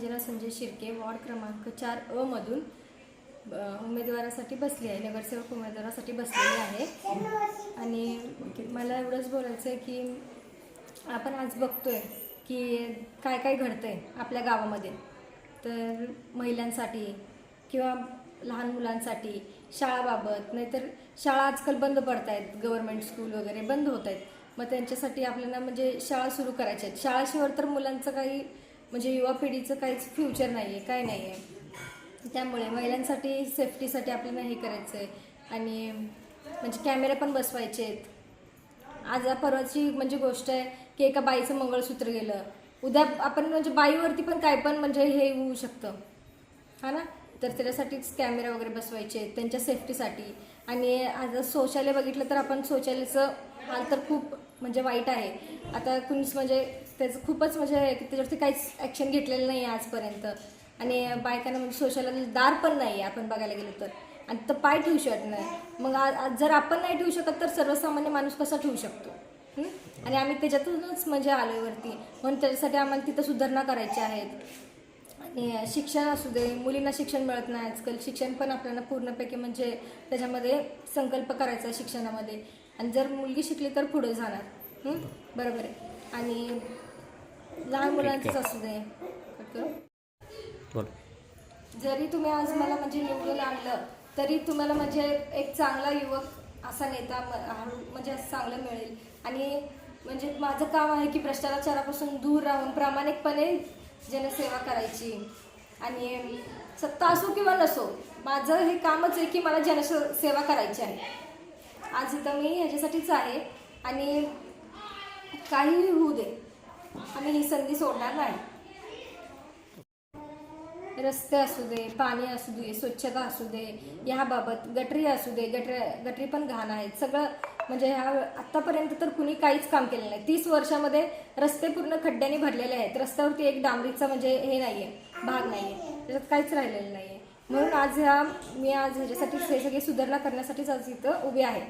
Manjira Sanjay Shirke ward क्रमांक चार अ मधून उमेदवारासाठी बसली आहे नगरसेवक उमेदवारासाठी बसलेली आहे. आणि मला एवढंच बोलायचं आहे की आपण आज बघतोय की काय काय घडतंय आपल्या गावामध्ये. तर महिलांसाठी किंवा लहान मुलांसाठी शाळाबाबत नाहीतर शाळा आजकाल बंद पडत आहेत गव्हर्मेंट स्कूल वगैरे बंद होत आहेत मग त्यांच्यासाठी आपल्याला म्हणजे शाळा सुरू करायच्या आहेत. शाळाशिवाय तर मुलांचं काही म्हणजे युवा पिढीचं काहीच फ्युचर नाही आहे काय नाही आहे त्यामुळे महिलांसाठी सेफ्टीसाठी आपल्याला हे करायचं आहे आणि म्हणजे कॅमेरे पण बसवायचे आहेत आज परवाची म्हणजे गोष्ट आहे की एका बाईचं मंगळसूत्र गेलं. उद्या आपण म्हणजे बाईवरती पण काय पण म्हणजे हे होऊ शकतं. हा ना? तर त्याच्यासाठीच कॅमेरा वगैरे बसवायचे आहेत त्यांच्या सेफ्टीसाठी आणि आज शौचालय बघितलं तर आपण शौचालयाचं हाल तर खूप म्हणजे वाईट आहे. आता कुणीच म्हणजे त्याचं खूपच म्हणजे त्याच्यावरती काहीच ॲक्शन घेतलेलं नाही आहे आजपर्यंत. आणि बायकांना म्हणजे सोशल दार पण नाही आहे आपण बघायला गेलो तर. आणि तर पाय ठेवू शकत नाही. मग आज जर आपण नाही ठेवू शकत तर सर्वसामान्य माणूस कसा ठेवू शकतो? आणि आम्ही त्याच्यातूनच म्हणजे आलोय वरती. म्हणून त्याच्यासाठी आम्हाला तिथं सुधारणा करायच्या आहेत. आणि शिक्षण असू दे मुलींना शिक्षण मिळत नाही आजकाल. शिक्षण पण आपल्याला पूर्णपैकी म्हणजे त्याच्यामध्ये संकल्प करायचा आहे शिक्षणामध्ये. आणि जर मुलगी शिकली तर पुढे जाणार. बरोबर आहे. आणि लहान मुलांचंच असू दे. जरी तुम्ही आज मला म्हणजे निवडून आणलं तरी तुम्हाला म्हणजे एक चांगला युवक असा नेता म्हणजे असं चांगलं मिळेल. आणि म्हणजे माझं काम आहे की भ्रष्टाचारापासून दूर राहून प्रामाणिकपणे जनसेवा करायची. आणि सत्ता असो किंवा नसो माझं हे कामच आहे की मला जनसेवा करायची आहे. आज इथं मी ह्याच्यासाठीच आहे. आणि काहीही होऊ दे. संधी सोडणार नाही. रस्ते असू दे पाणी असू दे स्वच्छता असू दे ह्याबाबत गटरी असू दे गटर गटरी पण घाण आहेत. सगळं म्हणजे ह्या आत्तापर्यंत तर कुणी काहीच काम केलेलं नाही. तीस वर्षामध्ये रस्ते पूर्ण खड्ड्याने भरलेले आहेत. रस्त्यावरती एक डांबरीचा म्हणजे हे नाही आहे भाग नाही आहे त्याच्यात काहीच राहिलेलं नाही आहे म्हणून आज ह्या मी आज ह्याच्यासाठी हे सुधारणा करण्यासाठीच आज इथं उभी आहे.